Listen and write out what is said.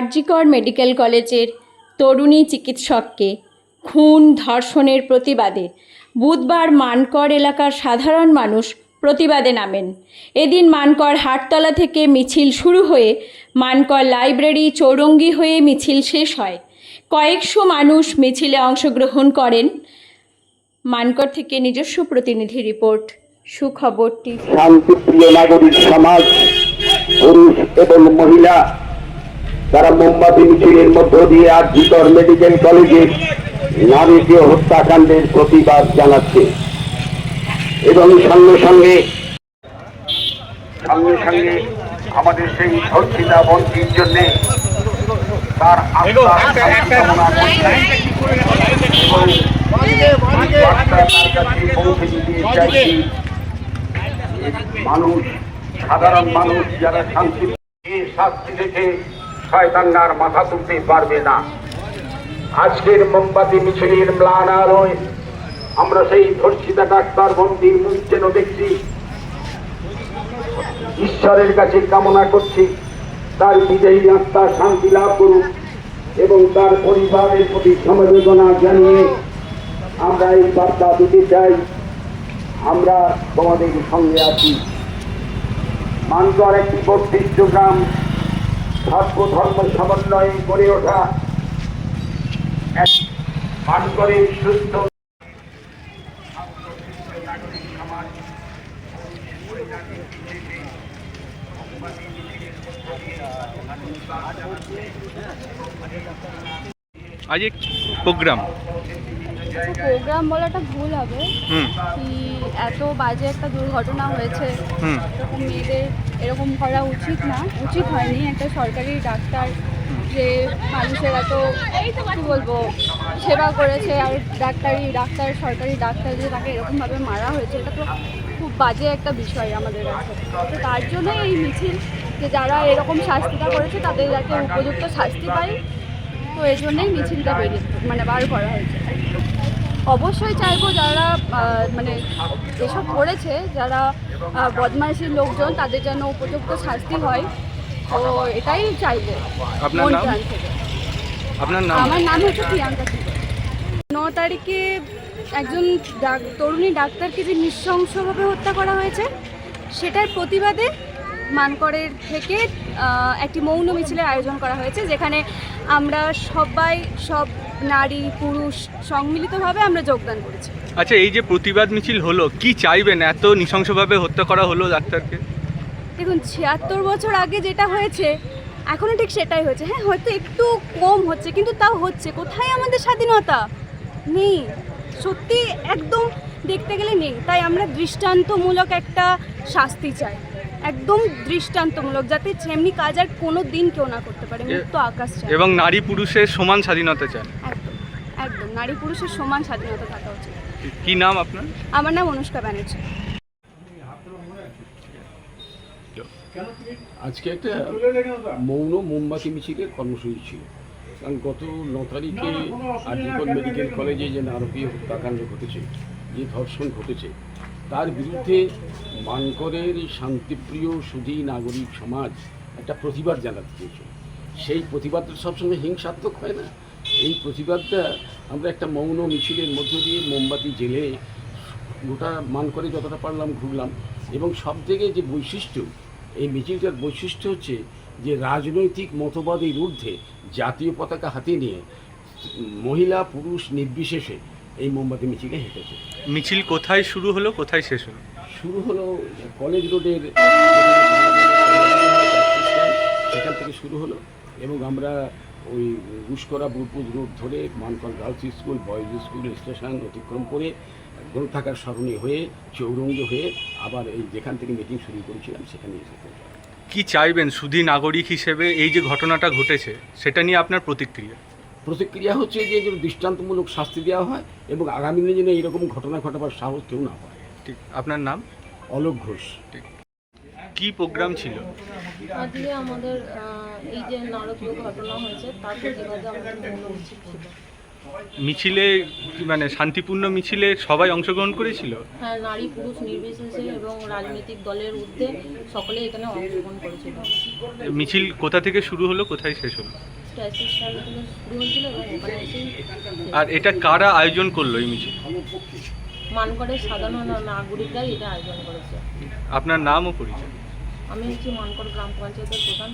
RG Kar medical কলেজের তরুণী চিকিৎসককে খুন ধর্ষণের প্রতিবাদে বুধবার মানকর এলাকার সাধারণ মানুষ প্রতিবাদে নামেন। এদিন মানকর হাটতলা থেকে মিছিল শুরু হয়ে মানকর লাইব্রেরি চৌরঙ্গি হয়ে মিছিল শেষ হয়। কয়েকশো মানুষ মিছিলে অংশগ্রহণ করেন। মানকর থেকে নিজস্ব প্রতিনিধি রিপোর্ট, সুখবরটি শান্তিপ্রিয় নাগরিক সমাজ, পুরুষ এবং মহিলা তারা মোমবাতি, মিছিলের মধ্য দিয়ে আজ ভিতর মেডিকেল কলেজে নারীকে হত্যাকাণ্ডের প্রতিবাদ জানাচ্ছে। এবং সঙ্গে সঙ্গে সঙ্গে সঙ্গে আমাদের সেই ধর্ষিতা বঞ্চির জন্য তার মানুষ, সাধারণ মানুষ যারা শান্তি শাস্তি থেকে শয়তান্নার মাথা তুলতে পারবে না। আজকের মোমবাতি, মিছিলের ম্লান আলোয় আমরা সেই ধর্ষিতা ডাক্তার বন্দির মুখ যেন দেখছি। ঈশ্বরের কাছে কামনা করছি, তার বিজয়ী আত্মা শান্তি লাভ করুক এবং তার পরিবারের প্রতি সমবেদনা জানিয়ে আমরা এই বার্তা দিতে চাই। আমরা তোমাদের সঙ্গে আছি। মানকর একটি বর্ধিষ্ঠ গ্রাম সর্ব ধর্ম সমন্বয়ে গড়ে ওঠা। এক মানকরের সুস্থ আজ এক প্রোগ্রাম। প্রোগ্রাম বলাটা ভুল হবে। কি এত বাজে একটা দুর্ঘটনা হয়েছে এরকম মেয়েদের এরকম করা উচিত না উচিত হয়নি একটা সরকারি ডাক্তার যে মানুষের এত কী বলব সেবা করেছে আর ডাক্তারি ডাক্তার সরকারি ডাক্তার যে তাকে এরকমভাবে মারা হয়েছে এটা তো খুব বাজে একটা বিষয় আমাদের কাছে। তো তার জন্যই এই মিছিল যে যারা এরকম শাস্তিটা করেছে তাদের যাতে উপযুক্ত শাস্তি পায় তো এই জন্যই মিছিলটা বেরিয়ে মানে বার করা হয়েছে। অবশ্যই চাইব যারা মানে এসব করেছে যারা বদমাইশির লোকজন তাদের যেন উপযুক্ত শাস্তি হয় তো এটাই চাইব আপনার নাম? থেকে। আপনার নাম আমার নাম হচ্ছে প্রিয়াঙ্কা ন তারিখে একজন তরুণী ডাক্তারকে যে নৃশংসভাবে হত্যা করা হয়েছে সেটার প্রতিবাদে মানকরের থেকে একটি মৌন মিছিলের আয়োজন করা হয়েছে যেখানে আমরা সবাই সব নারী পুরুষ সম্মিলিতভাবে আমরা যোগদান করেছি। আচ্ছা এই যে প্রতিবাদ মিছিল হলো কি চাইবেন? এত নৃশংসভাবে হত্যা করা হলো ডাক্তারকে? দেখুন ছিয়াত্তর বছর আগে যেটা হয়েছে এখনও ঠিক সেটাই হয়েছে। হ্যাঁ হয়তো একটু কম হচ্ছে কিন্তু তাও হচ্ছে। কোথায় আমাদের স্বাধীনতা? নেই। সত্যি একদম দেখতে গেলে নেই। তাই আমরা দৃষ্টান্তমূলক একটা শাস্তি চাই। একদম দৃষ্টান্তমূলক যাতে সেমনি কাজ আর কোনো দিন কেউ না করতে পারে। মুক্ত আকাশ চায়। এবং নারী পুরুষের সমান স্বাধীনতা চায়। একদম একদম। নারী পুরুষের সমান স্বাধীনতা থাকা উচিত। কি নাম আপনার? আমার নাম অনুষ্কা ব্যানার্জি। আজকে একটা মৌন মোমবাতি মিছিলের কর্মসূচি ছিল। কারণ গত ন তারিখে আরজিকর মেডিকেল কলেজে যে নারকীয় হত্যাকাণ্ড ঘটেছে যে ধর্ষণ ঘটেছে তার বিরুদ্ধে মানকরের শান্তিপ্রিয় সুধী নাগরিক সমাজ একটা প্রতিবাদ জানাতে চেয়েছে। সেই প্রতিবাদটা সবসময় হিংসাত্মক হয় না। এই প্রতিবাদটা আমরা একটা মৌন মিছিলের মধ্য দিয়ে মোমবাতি জেলে গোটা মান করে যতটা পারলাম ঘুরলাম এবং সব থেকে যে বৈশিষ্ট্য, এই মিছিলটার বৈশিষ্ট্য হচ্ছে যে রাজনৈতিক মতবাদের ঊর্ধ্বে জাতীয় পতাকা হাতে নিয়ে মহিলা, পুরুষ নির্বিশেষে এই মোমবাতি মিছিলে হেঁটেছে। মিছিল কোথায় শুরু হলো কোথায় শেষ হলো? শুরু হলো কলেজ রোডের সেখান থেকে শুরু হলো এবং আমরা ওই গুসকরা বুরপুর রোড ধরে Mankar girls school boys school station অতিক্রম করে গ্রন্থাগার সরণি হয়ে চৌরঙ্গ হয়ে আবার এই যেখান থেকে মিটিং শুরু করেছিলাম সেখানে এসে কি চাইবেন সুধী নাগরিক হিসেবে এই যে ঘটনাটা ঘটেছে সেটা নিয়ে আপনার প্রতিক্রিয়া? প্রতিক্রিয়া হচ্ছে যে যেন দৃষ্টান্তমূলক শাস্তি দেওয়া হয় এবং আগামী দিনে যেন এইরকম ঘটনা ঘটাবার সাহস কেউ না হয় ঠিক আপনার নাম? অলোক ঘোষ। ঠিক। কি প্রোগ্রাম ছিল? আজকে আমাদের এই যে নারকীয় ঘটনা হয়েছে তার প্রতিবাদে আমাদের মৌন মিছিল ছিল। মিছিলে কি মানে শান্তিপূর্ণ মিছিলে সবাই অংশগ্রহণ করেছিল? হ্যাঁ নারী পুরুষ নির্বিশেষে এবং রাজনৈতিক দলের ঊর্ধ্বে সকলে এখানে অংশগ্রহণ করেছিল। মিছিল কোথা থেকে শুরু হলো কোথায় শেষ হলো? আর এটা কারা আয়োজন করল এই মিছিল? মানকড়ের সাধারণ নাগরিকরাই এটা আয়োজন করেছে। আপনার নাম ও পরিচয় আমি হচ্ছি মানকড় গ্রাম পঞ্চায়েতের প্রধান।